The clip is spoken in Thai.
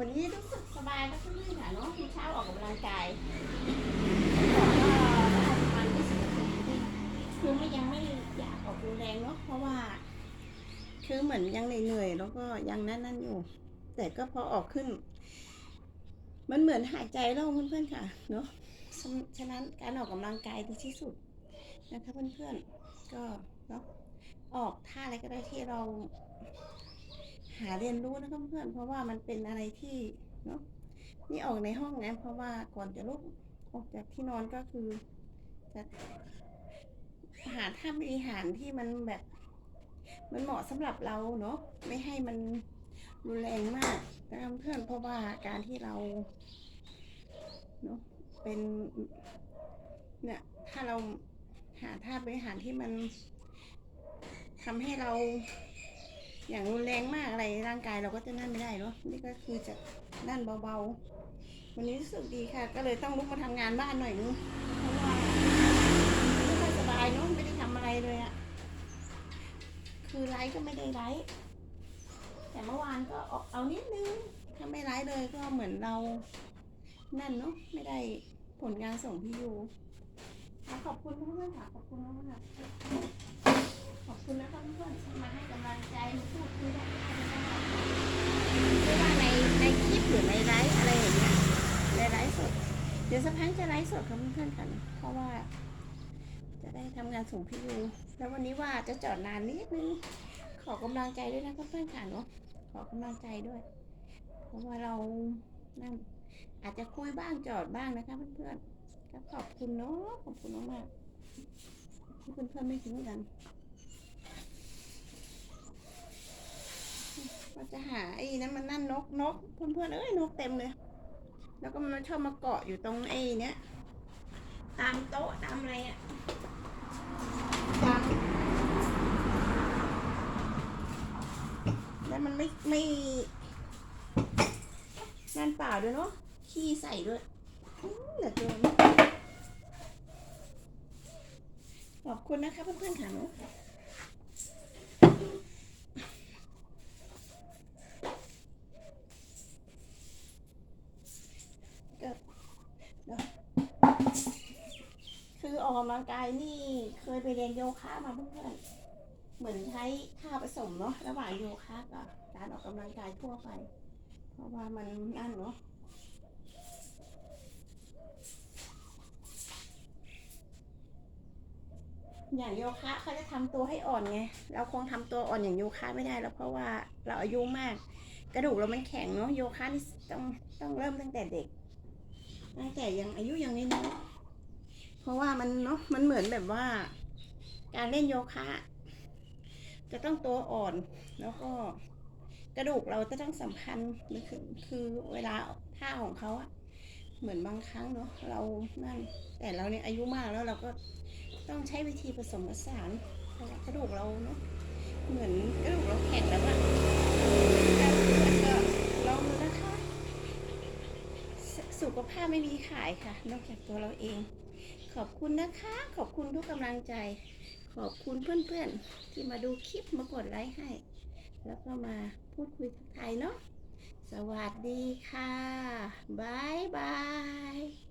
วันนี้รู้สึกสบายแล้วก็ลื่นค่ะเนาะเมื่อเช้าออกกำลังกายก็ประมาณทีคือไม่ยังไม่อยากออกรุนแรงเนาะเพราะว่า คือเหมือนยังเหนื่อยแล้วก็ยังนั่นนั่นๆอยู่ แต่ก็พอออกขึ้น มันเหมือนหายใจโล่งเพื่อนๆค่ะ เนาะฉะนั้นการออกกำลังกายดีที่สุดนะคะเพื่อนๆก็เนาะออกท่าอะไรก็ได้ที่เรา หาเรียนรู้นะคะเพื่อนๆเพราะว่ามันเป็นอะไรที่เนาะนี่ออกในห้องนะเพราะว่าก่อนจะลุกออกจากที่นอนก็คือจะหาท่าบริหารที่มันแบบ มันเหมาะสำหรับเราเนาะไม่ให้มันรุนแรงมากนะคะเพื่อนเพราะว่าการที่เราเนาะเป็นเนี่ยถ้าเราหาท่าบริหารที่มันทำให้เรา อย่างรุนแรงมากอะไรร่างกายเราก็จะนั่นไม่ได้เนาะนี่ก็คือจะนั่นเบาๆ วันนี้รู้สึกดีค่ะ ก็เลยต้องลุกมาทำงานบ้านหน่อยนึงเพราะว่าไม่ค่อยสบายเนาะไม่ได้ทำอะไรเลยอะคือไลฟ์ก็ไม่ได้ไลฟ์แต่เมื่อวานก็ออกเอานิดนึงถ้าไม่ไลฟ์เลยก็เหมือนเรานั่นเนาะไม่ได้ผลงานส่งพี่ยูขอบคุณเพื่อนๆค่ะขอบคุณมากๆขอบคุณนะคะเพื่อนๆที่มาให้กำลังใจมาพูดคุยได้ไม่ว่าในในคลิปหรือในไลฟ์อะไรอย่างเงี้ยในไลฟ์สด เดี๋ยวสักพักจะไลฟ์สดกับเพื่อนๆกัน เพราะว่า จะได้ทำงานส่งพี่ยูแล้ววันนี้ว่าจะจอดนานนิดนึง ขอกำลังใจด้วยนะเพื่อนๆค่ะเนาะขอกำลังใจด้วย เพราะว่าเรานั่นอาจจะคุยบ้างจอดบ้างนะคะเพื่อนๆก็ขอบคุณเนาะขอบคุณมากๆที่เพื่อนๆไม่ทิ้งกัน ก็จะหาไอ้นั้นมันนั่นนกนกเพื่อนๆเอ้ยนกเต็มเลย แล้วก็มันชอบมาเกาะอยู่ตรงไอ้เนี้ยตามโต๊ะตามอะไรอะตามแล้วมันไม่ไม่นั่นเปล่าด้วยเนาะขี้ใส่ด้วยอื้อเหลือเกินขอบคุณนะคะเพื่อนๆค่ะหนู คือออ กกำลังกายนี่เคยไปเรียนโยคะมาเพื่อนเหมือนใช้ท่าผสมเนาะระหว่างโยคะกับการออกกำลังกายทั่วไป เพราะว่ามันนั่นเนาะอย่างโยคะเขาจะทำตัวให้อ่อนไง เราคงทำตัวอ่อนอย่างโยคะไม่ได้แล้วเพราะว่าเราอายุมาก กระดูกเรามันแข็งเนาะโยคะนี่ต้องต้องเริ่มตั้งแต่เด็กตั้งแต่ยังอายุยังน้อย มันเนาะมันเหมือนแบบว่า การเล่นโยคะ จะต้องตัวอ่อน แล้วก็กระดูกเราจะต้องสัมพันธ์มันคือคือเวลาท่าของเขาอะเหมือนบางครั้งเนาะเรานั่นแต่เราเนี่ยอายุมากแล้วเราก็ต้องใช้วิธีผสมผสานกระดูกเราเนาะเหมือนกระดูกเราแข็งแล้วอะแล้วก็ลองดูนะคะ สุขภาพไม่มีขายค่ะ นอกจากตัวเราเอง ขอบคุณนะคะ ขอบคุณทุกกำลังใจ ขอบคุณเพื่อนๆ ที่มาดูคลิปมากดไลค์ให้ แล้วก็มาพูดคุยทักทายเนาะสวัสดีค่ะบายบาย